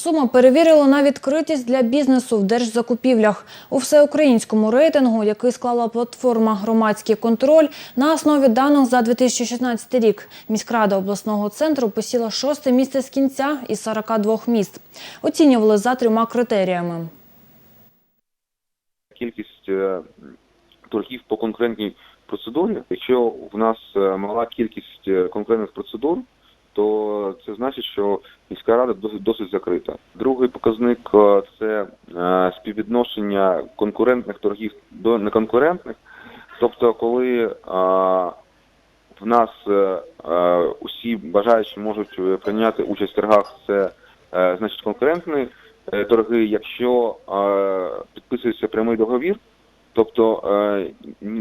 Сума перевірила на відкритість для бізнесу в держзакупівлях. У всеукраїнському рейтингу, який склала платформа «Громадський контроль» на основі даних за 2016 рік, міськрада обласного центру посіла шосте місце з кінця із 42 міст. Оцінювали за трьома критеріями. кількість е, торгів по конкурентній процедурі. Якщо в нас е, мала кількість е, конкурентних процедур, то це значить, що міська рада досить досить закрита. Другий показник е, це е, співвідношення конкурентних торгів до неконкурентних. Тобто, коли е, в нас усі бажаючі можуть прийняти участь в торгах, це значить конкурентні торги. Якщо підписується прямий договір, тобто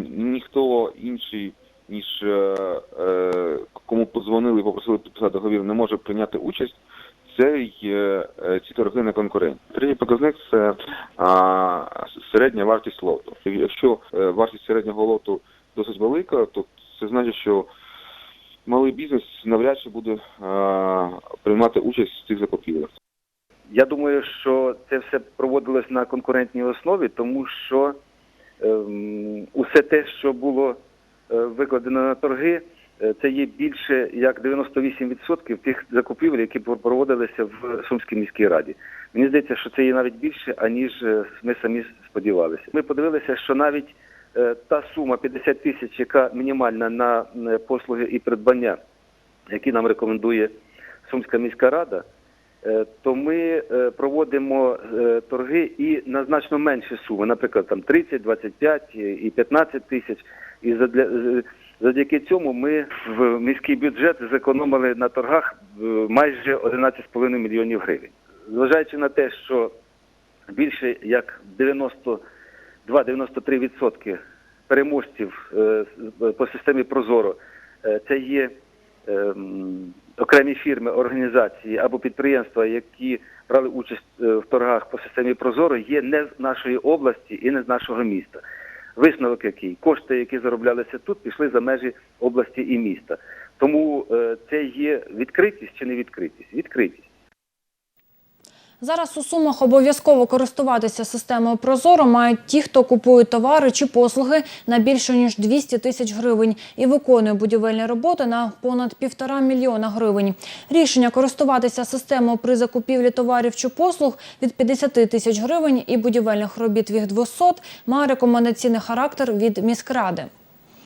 ніхто інший, ніж е, е, кому подзвонили і попросили підписати договір, не може прийняти участь. Це є е, ці торги не конкурентні. Третій показник це а, середня вартість лоту. Якщо е, вартість середнього лоту досить велика, то це значить, що малий бізнес навряд чи буде а, приймати участь в цих закупівлях. Я думаю, що це все проводилось на конкурентній основі, тому що ем, усе те, що було викладено на торги, е, це є більше як 98% тих закупівель, які проводилися в Сумській міській раді. Мені здається, що це є навіть більше, аніж е, ми самі сподівалися. Ми подивилися, що навіть е, та сума 50 тисяч, яка мінімальна на е, послуги і придбання, які нам рекомендує Сумська міська рада, е, то ми е, проводимо е, торги і на значно менші суми, наприклад, там 30, 25 і 15 тисяч. І е, завдяки цьому ми в міський бюджет зекономили на торгах е, майже 11,5 мільйонів гривень. Зважаючи на те, що більше як 92-93% переможців е, по системі Прозоро е, це є ем, окремі фірми, організації або підприємства, які брали участь е, в торгах по системі Прозоро, є не з нашої області і не з нашого міста. Висновок який кошти, які зароблялися тут, пішли за межі області і міста. Тому е, це є відкритість чи не відкритість? Відкритість. Зараз у Сумах обов'язково користуватися системою Прозоро мають ті, хто купує товари чи послуги на більше ніж 200 тисяч гривень і виконує будівельні роботи на понад півтора мільйона гривень. Рішення користуватися системою при закупівлі товарів чи послуг від 50 тисяч гривень і будівельних робіт від 200 має рекомендаційний характер від міськради.